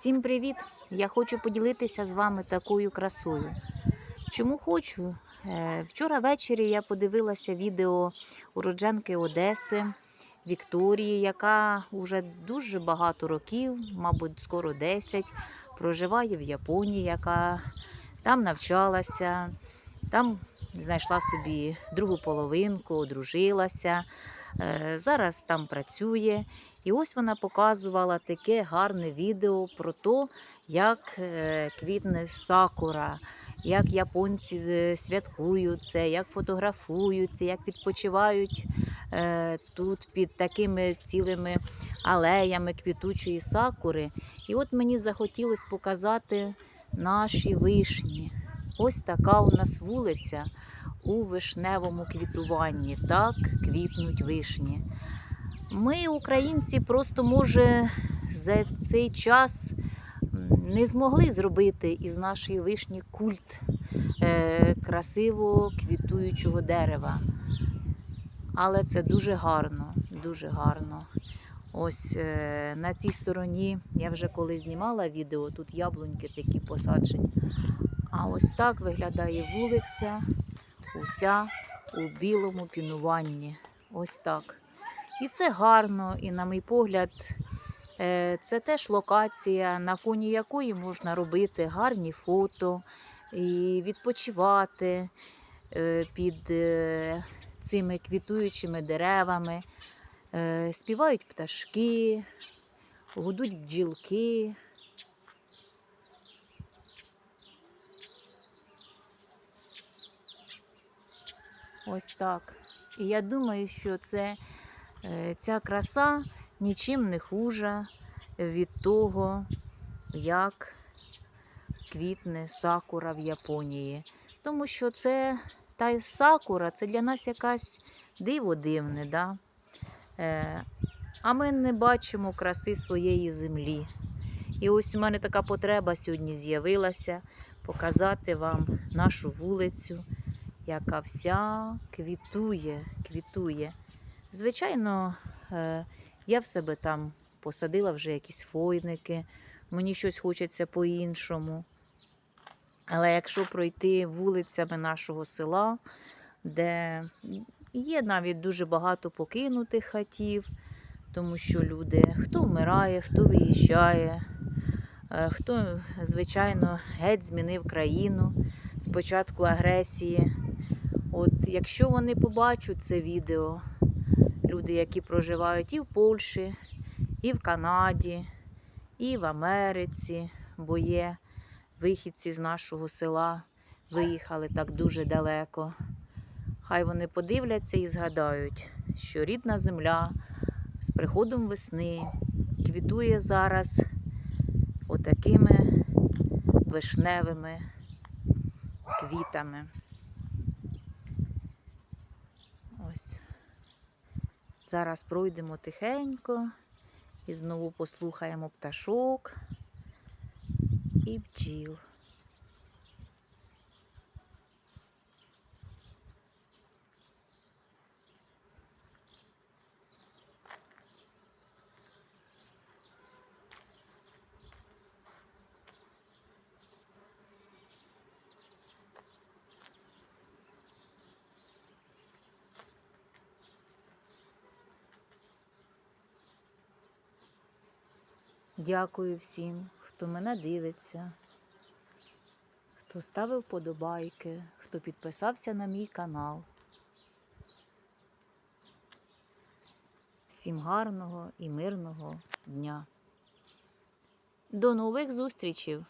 Всім привіт! Я хочу поділитися з вами такою красою. Чому хочу? Е, Вчора ввечері я подивилася відео уродженки Одеси Вікторії, яка вже дуже багато років, мабуть, скоро 10, проживає в Японії, яка там навчалася, там знайшла собі другу половинку, одружилася. Е, Зараз там працює. І ось вона показувала таке гарне відео про те, як е, квітне сакура, як японці е, святкують це, як фотографуються, як відпочивають е, тут під такими цілими алеями квітучої сакури. І от мені захотілося показати наші вишні. Ось така у нас вулиця у вишневому квітуванні. Так квітнуть вишні. Ми, українці, просто може за цей час не змогли зробити із нашої вишні культ е, красиво квітуючого дерева. Але це дуже гарно, дуже гарно. Ось е, на цій стороні я вже коли знімала відео, тут яблуньки такі посаджені. А ось так виглядає вулиця, уся у білому пінуванні. Ось так. І це гарно, і, на мій погляд, е, це теж локація, на фоні якої можна робити гарні фото і відпочивати е, під е, цими квітуючими деревами. Співають пташки, гудуть бджілки. Ось так. І я думаю, що це Ця краса нічим не хужа від того, як квітне сакура в Японії. Тому що це та сакура це для нас якась диво дивне. Да? Е, А ми не бачимо краси своєї землі. І ось у мене така потреба сьогодні з'явилася показати вам нашу вулицю, яка вся квітує, квітує. Звичайно, е, я в себе там посадила вже якісь фойники, мені щось хочеться по-іншому. Але якщо пройти вулицями нашого села, де є навіть дуже багато покинутих хатів, тому що люди хто вмирає, хто виїжджає, е, хто, звичайно, геть змінив країну з початку агресії. От якщо вони побачать це відео, люди, які проживають і в Польщі, і в Канаді, і в Америці, бо є вихідці з нашого села, виїхали так дуже далеко. Хай вони подивляться і згадають, що рідна земля з приходом весни квітує зараз отакими вишневими квітами. Ось. Зараз пройдемо тихенько і знову послухаємо пташок і бджіл. Дякую всім, хто мене дивиться, хто ставив подобайки, хто підписався на мій канал. Всім гарного і мирного дня. До нових зустрічей!